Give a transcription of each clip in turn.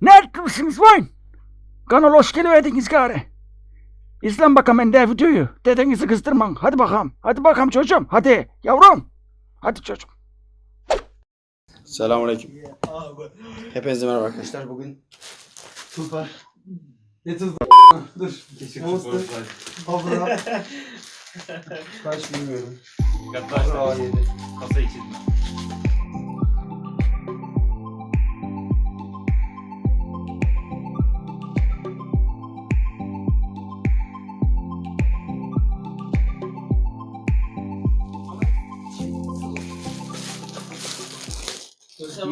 Ne etmişsiniz lan? Kanal hoş geliverdiniz gari. İzlen bakalım ben de videoyu. Dedenizi kızdırman. Hadi bakalım. Hadi bakalım çocuğum. Hadi yavrum. Hadi çocuğum. Selamünaleyküm. Hepinize merhaba arkadaşlar. Bugün Tufa. Ne Tufa? Dur. Monster. Abra. Kaç bilmiyorum. Abra A7. Kasa içinde.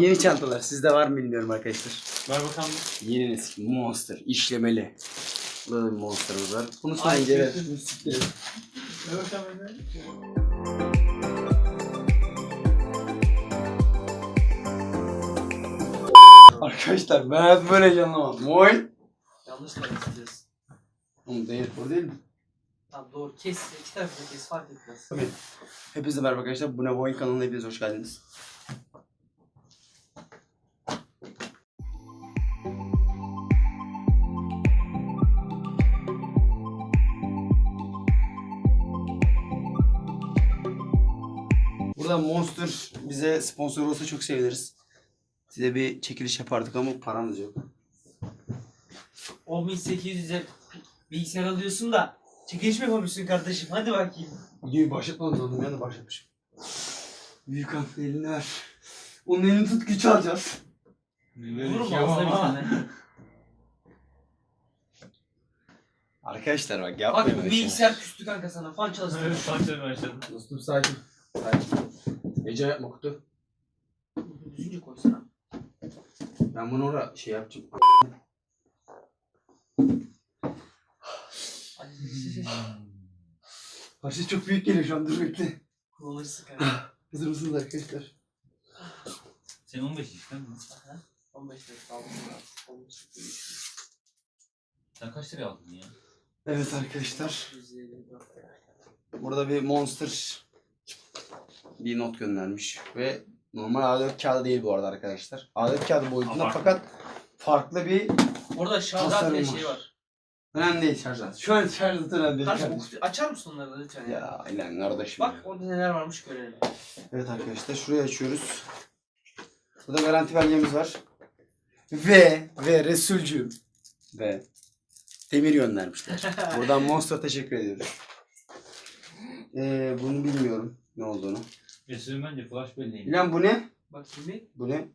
Yeni çantalar. Sizde var mı bilmiyorum arkadaşlar. Ver bakalım. Yeni nesil Monster. işlemeli. Burada bir Monster'ımız var. Bunu sonra inceleriz. Ver bakalım. Arkadaşlar ben hayatım böyle heyecanlamadım. Moy. Yanlış tarafındayız. Oğlum değil, bu değil mi? Tamam doğru kes. İki tarafı da kes fark etmez. Hepinize merhaba arkadaşlar. Bu ne Boyun kanalına hepiniz hoş geldiniz. Burada Monster bize sponsor olsa çok seviniriz. Size bir çekiliş yapardık ama paramız yok. 10800'e bilgisayar alıyorsun da çekiliş mi yapamıyorsun kardeşim? Hadi bakayım. Videoyu başlatmadım sandım yani başlatmışım. Büyük harfle elini ver. Onun elini tut güç alacağız. Olur mu ağzına bir tane? Arkadaşlar bak Bak yapmayın bu öyle şeyler. bilgisayar küstü kanka sana. Fan çalıştırıyor. Dostum sakin. Sakin. Ece yapma kutu. Düzgünce koysana. Ben bunu oraya şey yapacağım. Hadi. Parça çok büyük geliyor şu an dur bekle. Kullanırsın kanka. Hazır mısınız arkadaşlar? Sen 15 işte mi? Aha. 15 dakika aldım. 15 dakika. Sen kaç liraya aldın ya? Evet arkadaşlar. 154 lira. Burada bir monster bir not göndermiş ve normal A4 kağıdı değil bu arada arkadaşlar. A4 kağıdı boyutunda Ama- fakat farklı bir Orada şarjat Tasarım diye var. şey var. önemli değil şarjat. Şu an şarjat önemli değil. Kardeşim bu kardeşim. açar mısın onları da lütfen ya? Ya aynen kardeşim. Bak ya. orada neler varmış görelim. Evet arkadaşlar şurayı açıyoruz. Burada garanti belgemiz var. Ve ve Resulcüğüm ve Demir göndermişler. Buradan Monster teşekkür ediyoruz. Ee, bunu bilmiyorum ne olduğunu. Resulüm bence flash belleğim. İlan bu ne? Bak şimdi. Bu ne?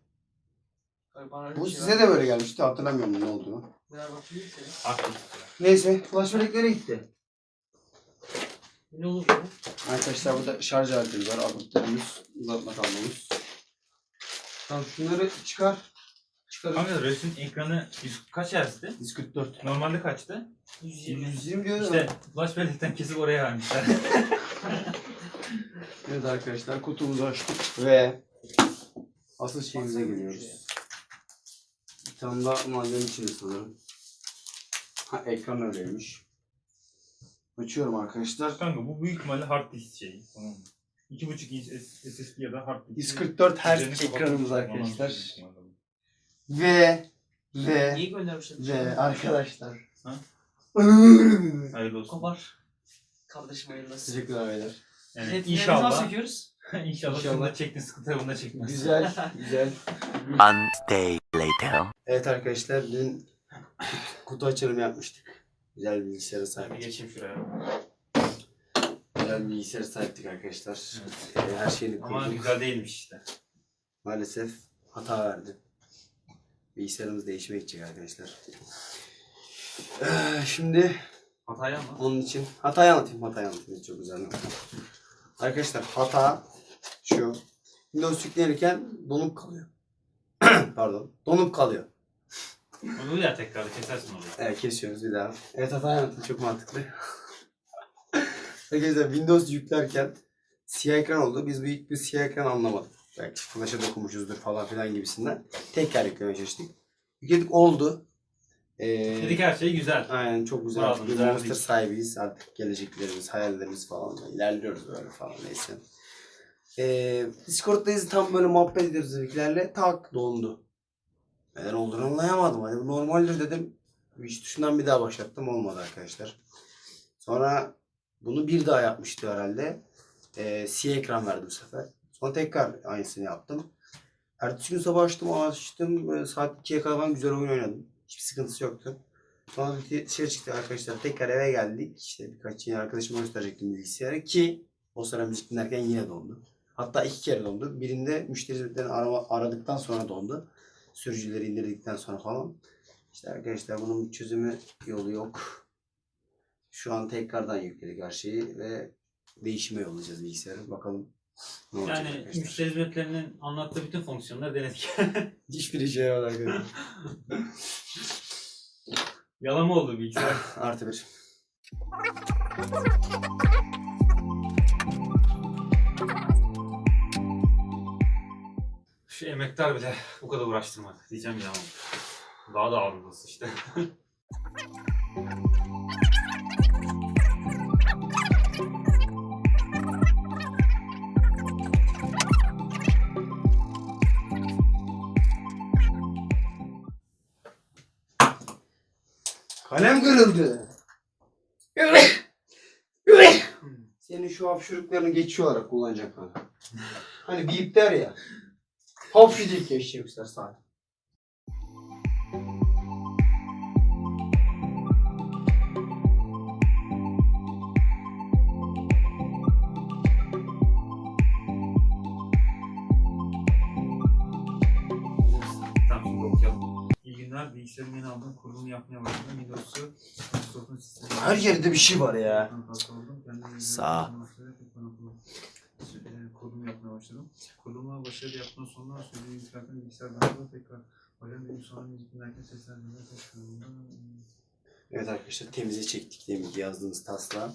Bana Bu bir şey size var. de böyle gelmişti hatırlamıyorum ne olduğunu. Bakayım. Haklı. Neyse flash belleklere gitti. Ne olur bu? Arkadaşlar burada şarj aletimiz var. Adaptörümüz, uzatma kablomuz. Tamam şunları çıkar. Çıkar. Kanka Resul'ün ekranı 100 kaç Hz'di? 144. Normalde kaçtı? 120. 120 diyor İşte flash bellekten kesip oraya vermişler. Evet arkadaşlar kutumuzu açtık ve asıl şeyimize geliyoruz. Bir tane daha malzeme içinde sanırım. Ha ekran öyleymiş. Açıyorum arkadaşlar. Kanka bu büyük ihtimalle hard disk şeyi. Tamam mı? 2.5 inç SSD ya da hard disk. 144 Hz ekranımız arkadaşlar. ihtimalle. Ve ve ve arkadaşlar. Ha? Hayırlı olsun. Kopar. Kardeşim hayırlı olsun. Teşekkürler beyler. Yani Evet, inşallah. söküyoruz? inşallah. İnşallah. İnşallah. çektiğin sıkıntı bunda çekmez. Güzel, güzel. One day later. Evet arkadaşlar dün kutu açılımı yapmıştık. Güzel bilgisayara Bir sahiptik. geçeyim şuraya. Güzel bilgisayara sahiptik arkadaşlar. Evet. Ee, her şeyini Ama kurduk. güzel değilmiş işte. Maalesef hata verdi. Bilgisayarımız değişmeye gidecek arkadaşlar. Ee, şimdi Hataya mı? onun için hatayı anlatayım. Hatayı anlatayım. Çok güzel. Arkadaşlar hata şu. Windows yüklenirken donup kalıyor. Pardon. Donup kalıyor. Onu ya tekrar kesersin orayı. Evet kesiyoruz bir daha. Evet hata anlatın çok mantıklı. Arkadaşlar Windows yüklerken siyah ekran oldu. Biz ilk bir siyah ekran anlamadık. Belki flash'a dokunmuşuzdur falan filan gibisinden. Tekrar yüklemeye çalıştık. Yükledik oldu. Ee, Dedik her şey güzel. aynen çok güzel. Bravo, bir güzel monster sahibiyiz. Artık geleceklerimiz, hayallerimiz falan. ilerliyoruz böyle falan neyse. Ee, Discord'dayız tam böyle muhabbet ediyoruz bizimkilerle. Tak dondu. Neden olduğunu anlayamadım. Hani bu normaldir dedim. Hiç tuşundan bir daha başlattım. Olmadı arkadaşlar. Sonra bunu bir daha yapmıştı herhalde. Ee, siyah ekran verdi bu sefer. Sonra tekrar aynısını yaptım. Ertesi gün sabah açtım, açtım. Böyle saat 2'ye kadar güzel oyun oynadım. Hiçbir sıkıntısı yoktu. Sonra dışarı çıktık arkadaşlar. Tekrar eve geldik. İşte birkaç yeni arkadaşıma gösterecektim bilgisayarı ki o sıra müzik dinlerken yine dondu. Hatta iki kere dondu. Birinde müşteri hizmetlerini arama, aradıktan sonra dondu. Sürücüleri indirdikten sonra falan. İşte arkadaşlar bunun çözümü yolu yok. Şu an tekrardan yükledik her şeyi ve değişime yollayacağız bilgisayarı. Bakalım ne olacak Yani arkadaşlar. müşteri hizmetlerinin anlattığı bütün fonksiyonları denedik. Hiçbir işe arkadaşlar. Yalan mı oldu bilgisayar? Artı bir. Şu emektar bile bu kadar uğraştırmadı diyeceğim ya. Daha da ağrınız işte. Kalem kırıldı. Senin şu hapşuruklarını geçiyor olarak kullanacak kanka. Hani bip der ya. Hapşırık geçecekler saat. Bilgisayarın yeni aldığım kurulumu yapmaya başladım. Windows'u Microsoft'un sistemi. Her yerde bir şey var ya. Sağ. Kurulumu yapmaya başladım. Kurulumu başarılı yaptıktan sonra sürücü yüklerken bilgisayar bana tekrar Hocam benim sonra müzik dinlerken seslendirme tekrar Evet arkadaşlar temize çektik ki yazdığımız taslağı.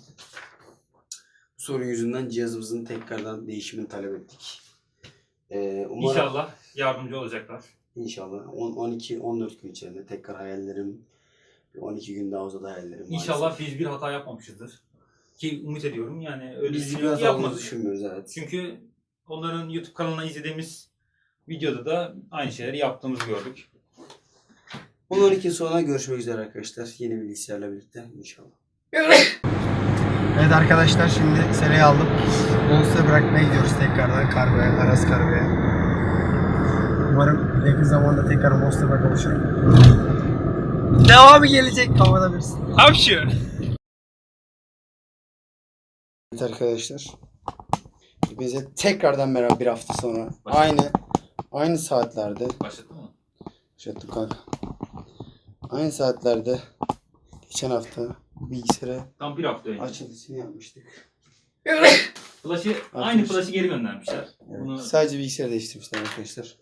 Bu sorun yüzünden cihazımızın tekrardan değişimini talep ettik. Ee, umarım İnşallah yardımcı olacaklar. İnşallah 12-14 gün içerisinde tekrar hayallerim bir 12 gün daha uzadı hayallerim. İnşallah maalesef. biz bir hata yapmamışızdır. Ki umut ediyorum yani öyle biz bir biraz şey yapmadık düşünmüyoruz evet. Çünkü onların YouTube kanalına izlediğimiz videoda da aynı şeyleri yaptığımızı gördük. 12 sonra görüşmek üzere arkadaşlar. Yeni bilgisayarla birlikte inşallah. Evet arkadaşlar şimdi seriyi aldım. Monster'ı bırakmaya gidiyoruz tekrardan kargoya, Aras kargoya. Umarım yakın zamanda tekrar Monster'la kavuşurum. Devamı gelecek havada bilirsin. Evet arkadaşlar. Hepinize tekrardan merhaba bir hafta sonra. Aynı aynı saatlerde. Başladı mı? Şattık kanka. Aynı saatlerde geçen hafta bilgisayara Tam bir hafta önce. açılışını yapmıştık. Flash'ı, aynı Arkadaşlar. flash'ı geri göndermişler. Evet. Bunu, Sadece bilgisayarı değiştirmişler arkadaşlar.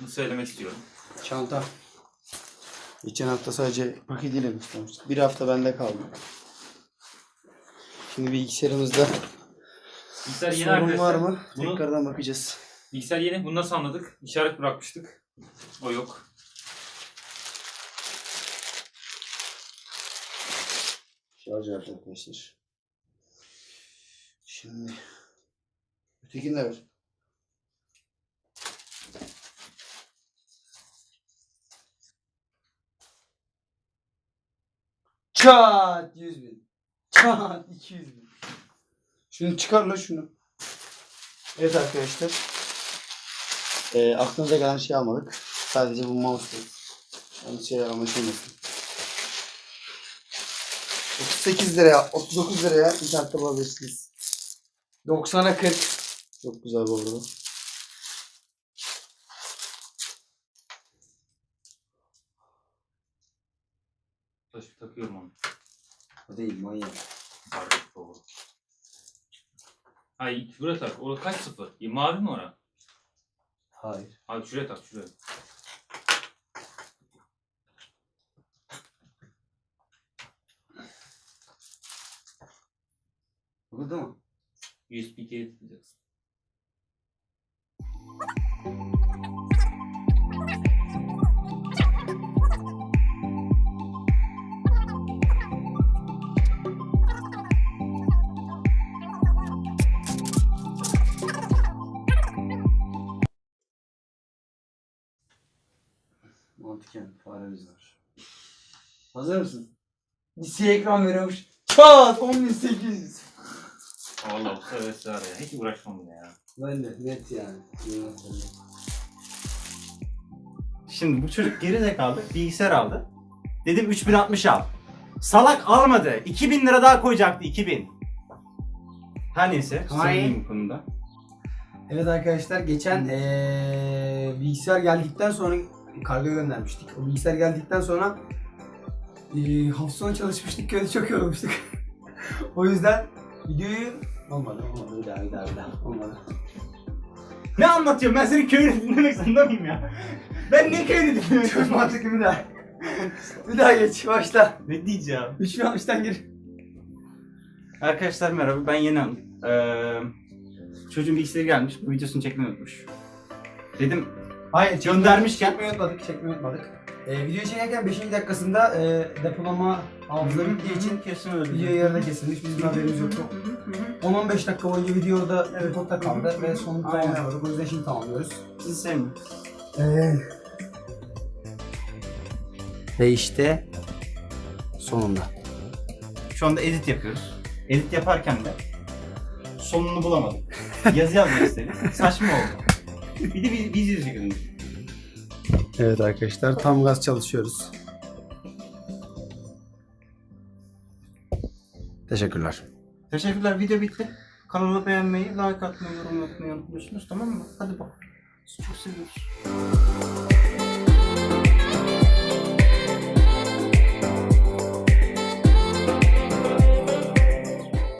Bunu söylemek istiyorum. Çanta. Geçen hafta sadece paketiyle göstermiştik. Bir hafta bende kaldı. Şimdi bilgisayarımızda Bilgisayar yeni sorun arkadaşlar. var mı? Bunu- Tekrardan bakacağız. Bilgisayar yeni. Bunu nasıl anladık? İşaret bırakmıştık. O yok. Şarj aleti arkadaşlar. Şimdi ötekini de ver. Çat 100 bin. Çat 200 bin. Şunu çıkar la şunu. Evet arkadaşlar. Ee, aklınıza gelen şey almadık. Sadece bu mouse. Yanlış şeyler anlaşılmasın. 38 liraya, 39 liraya internette bulabilirsiniz. 90'a 40. Çok güzel bu arada. Flash takıyorum onu. O değil manyak. Pardon. Doğru. Hayır şuraya tak. Orada kaç sıfır? E, mavi mi ora? Hayır. Abi şuraya tak şuraya. Burada mı? USB key takacaksın. Mantıken faremiz var. Hazır mısın? Bir ekran veriyormuş. Çat 10800. Valla bu sefer var ya. Hiç uğraşmam bile ya. Ben de net yani. Şimdi bu çocuk geri zekalı bilgisayar aldı. Dedim 3060 al. Salak almadı. 2000 lira daha koyacaktı 2000. Her neyse. Hayır. Bu konuda. Evet arkadaşlar geçen eee bilgisayar geldikten sonra kargo göndermiştik. O bilgisayar geldikten sonra eee hafta sonu çalışmıştık. Köyde çok yorulmuştuk. o yüzden videoyu olmadı olmadı bir daha bir daha bir daha olmadı. Ne anlatıyorum ben senin köyünü dinlemek zorunda mıyım ya? Ben niye köyünü dinlemek Çok mantıklı bir daha. bir daha geç başla. Ne diyeceğim? 3060'tan gir. Arkadaşlar merhaba ben Yenan. Ee, çocuğun bilgisayarı gelmiş bu videosunu çekmeyi unutmuş. Dedim Hayır Göndermişken- Çekmeyi unutmadık çekmeyi unutmadık. Eee videoyu çekerken 5. dakikasında eee depolama hafıza bittiği için kesin. Video yarıda kesilmiş. Bizim haberimiz yoktu. 10-15 dakika boyunca video orada tripodda kaldı ve sonunu Aynen. tamamlayamadık. O yüzden şimdi tamamlıyoruz. Sizi sevmiyorum. Ee, ve işte sonunda. Şu anda edit yapıyoruz. Edit yaparken de sonunu bulamadık. Yazı yazmak istedik. Saçma oldu. Bir de biz, biz yüzüyoruz. Evet arkadaşlar tam gaz çalışıyoruz. Teşekkürler. Teşekkürler video bitti. Kanalı beğenmeyi, like atmayı, yorum yapmayı unutmuyorsunuz tamam mı? Hadi bak. Sizi çok seviyoruz.